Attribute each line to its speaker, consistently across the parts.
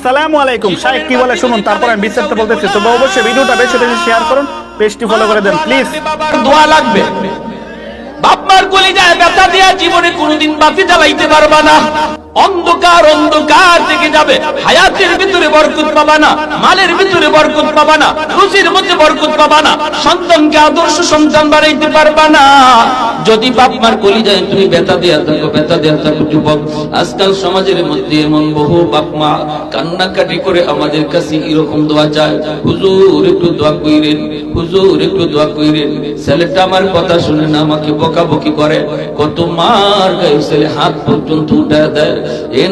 Speaker 1: আসসালামু আলাইকুম। শাইখ কি বলে শুনুন, তারপর আমি বিস্তারিত বলতেছি। তবে অবশ্যই ভিডিওটা বেশি বেশি শেয়ার করুন, পেজটি ফলো করে দেন প্লিজ
Speaker 2: দোয়া লাগবে। বাপমার যায় ব্যথা দিয়া জীবনে কোনোদিন বাতি জ্বালাইতে পারবা না। অন্ধকার অন্ধকার থেকে যাবে। হায়াতের ভিতরে বরকত পাবা না, মালের ভিতরে বরকত পাবা না মধ্যে বরকত পাবা না, সন্তানকে আদর্শ সন্তান বানাইতে পারবা না। যদি বাপমার গলি যায় তুমি ব্যথা দিয়া থাকো, ব্যথা দিয়া থাকো, যুবক, আজকাল সমাজের মধ্যে এমন বহু বাপমা কান্নাকাটি করে আমাদের কাছে এরকম দোয়া চায়, হুজুর, একটু দোয়া কইরেন, হুজুর, একটু দোয়া কইরেন। ছেলেটা আমার কথা শুনে না, আমাকে বকাবকি করে। কত মার গায়ে ছেলে হাত পর্যন্ত উঠে দেয়। এ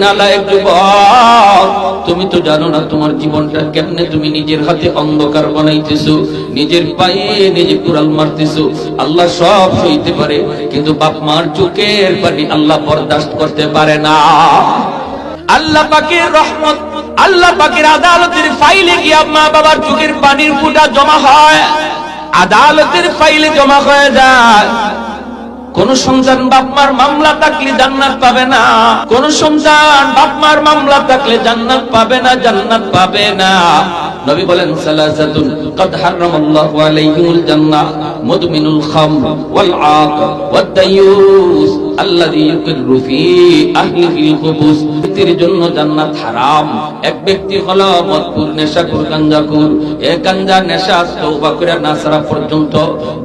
Speaker 2: তুমি তো জানো না তোমার জীবনটা কেমনে তুমি নিজের হাতে অন্ধকার বানাইতেছো, নিজের পায়ে নিজে কুড়াল মারতেছো। আল্লাহ সব সইতে পারে, কিন্তু বাপ মার চোখের পানি আল্লাহ বরদাস্ত করতে পারে না। আল্লাহ পাকের রহমত, আল্লাহ পাকের আদালতের ফাইলে গিয়ে মা বাবার চোখের পানির ফুটা জমা হয়। আদালতের ফাইলে জমা হয়ে যায়। কোন সন্তান বাপমার মামলা থাকলে জান্নাত পাবে না। কোন সন্তান বাপমার মামলা থাকলে জান্নাত পাবে না, জান্নাত পাবে না। নবী বলেন, সালাসাতুন কদ হারামাল্লাহু আলাইহিমুল জান্নাহ, মুদমিনুল খামর ওয়াল আক ওয়াদ দায়ুস আল্লাযী ইউকিরু ফি আহলিহিল খুবুস ব্যক্তির জন্য জান্নাত হারাম। এক ব্যক্তি হলো মদপুর নেশাকুর গাঞ্জাকুর এ গাঞ্জা, নেশা, তওবা করে না সারা পর্যন্ত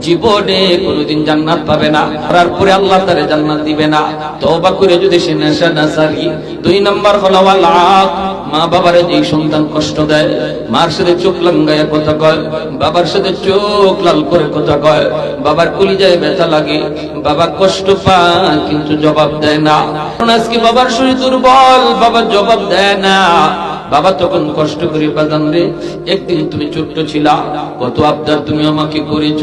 Speaker 2: জীবনে কোনোদিন জান্নাত পাবে না। করার পরে আল্লাহ তারে জান্নাত দিবে না। তওবা করে যদি সে নেশা না সারি দুই নাম্বার হলো আল্লাহ মা বাবারে যে সন্তান কষ্ট দেয় মার সাথে চোখ লাঙ্গায় কথা কয়, বাবার সাথে চোখ লাল করে কথা কয়, বাবার কলিজায় ব্যথা লাগে, বাবা কষ্ট পায়, কিন্তু জবাব দেয় না। আজকে বাবার শরীর দুর্বল, বাবা জবাব দেয় না। বাবা তখন কষ্ট করে বাজান রে, একদিন তুমি ছোট্ট ছিলা, কত আবদার তুমি আমাকে করেছ।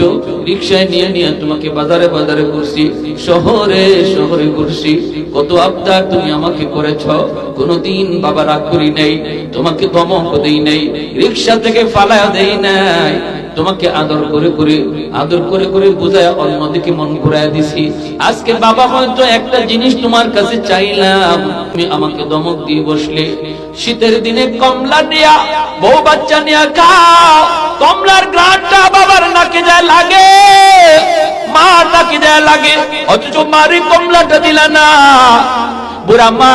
Speaker 2: রিক্সায় নিয়ে নিয়ে তোমাকে বাজারে বাজারে ঘুরছি, শহরে শহরে ঘুরছি। কত আবদার তুমি আমাকে করেছ। কোনদিন বাবা রাগ করি নাই, তোমাকে দমক দেই নাই, রিক্সা থেকে ফালায় দেই নাই। তোমাকে আদর করে করে, আদর করে করে বুঝায়, অন্যদিকে মন ঘুরায় দিছি। আজকে বাবা হয়তো একটা জিনিস তোমার কাছে চাইলাম। তুমি আমাকে দমক দিয়ে বসলে, শীতের দিনে কমলা নিয়া, বউ বাচ্চা নিয়া খাও। কমলার গ্রানটা বাবার নাকে যায় লাগে মা নাকে যায় লাগে। অথচ মারি কমলাটা দিলা না। বুড়া মা,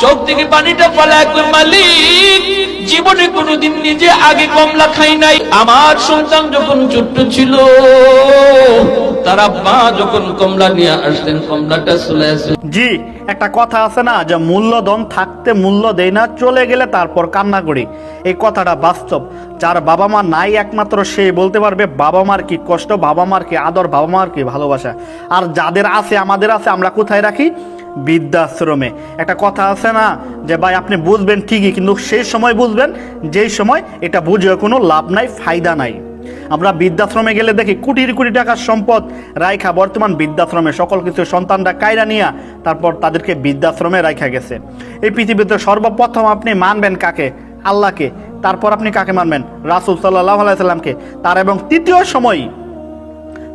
Speaker 2: চোখ থেকে পানিটা কই মালিক। জীবনে কোনোদিন নিজে আগে কমলা খাই নাই। আমার সন্তান যখন ছোট্ট ছিল যখন কমলা নিয়ে আসতেন, কমলাটা চলে আসে।
Speaker 1: জি, একটা কথা আছে না, যে মূল্যধন থাকতে মূল্য দেই না, চলে গেলে তারপর কান্না করি। এই কথাটা বাস্তব। যার বাবা মা নাই একমাত্র সেই বলতে পারবে, বাবা মার কি কষ্ট, বাবা মার কি আদর, বাবা মার কি ভালোবাসা। আর যাদের আছে, আমাদের আছে, আমরা কোথায় রাখি? বৃদ্ধাশ্রমে। একটা কথা আছে না, যে ভাই আপনি বুঝবেন ঠিকই, কিন্তু সেই সময় বুঝবেন, যেই সময় এটা বুঝে কোনো লাভ নাই, ফায়দা নাই। আমরা বৃদ্ধাশ্রমে গেলে দেখি কোটির কোটি টাকার সম্পদ রাইখা বর্তমান বৃদ্ধাশ্রমে। সকল কিছু সন্তানরা কায়রা নিয়া তারপর তাদেরকে বৃদ্ধাশ্রমে রাইখা গেছে। এই পৃথিবীতে সর্বপ্রথম আপনি মানবেন কাকে? আল্লাহকে। তারপর আপনি কাকে মানবেন? রাসুল সাল্লাহ আলাইসাল্লামকে তার এবং তৃতীয় সময়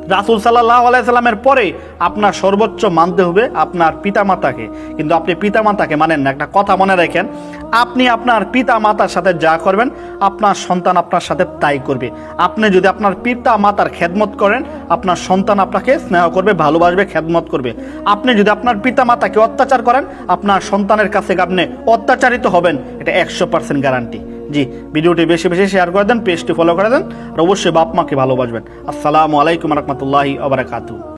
Speaker 1: রাসুল সাল্লাহ আলাইসাল্লামের পরে আপনার সর্বোচ্চ মানতে হবে আপনার পিতামাতাকে। কিন্তু আপনি পিতামাতাকে মানেন না, একটা কথা মনে রাখেন, আপনি আপনার পিতা মাতার সাথে যা করবেন, আপনার সন্তান আপনার সাথে তাই করবে। আপনি যদি আপনার পিতা মাতার খেদমত করেন, আপনার সন্তান আপনাকে স্নেহ করবে, ভালোবাসবে, খেদমত করবে। আপনি যদি আপনার পিতা মাতাকে অত্যাচার করেন, আপনার সন্তানের কাছে আপনি অত্যাচারিত হবেন, এটা একশো পার্সেন্ট গ্যারান্টি জি, ভিডিওটি বেশি বেশি শেয়ার করে দেন পেজটি ফলো করে দেন, আর অবশ্যই বাপ মাকে ভালোবাসবেন। আসসালামু আলাইকুম রহমতুল্লাহি আবরাকাতু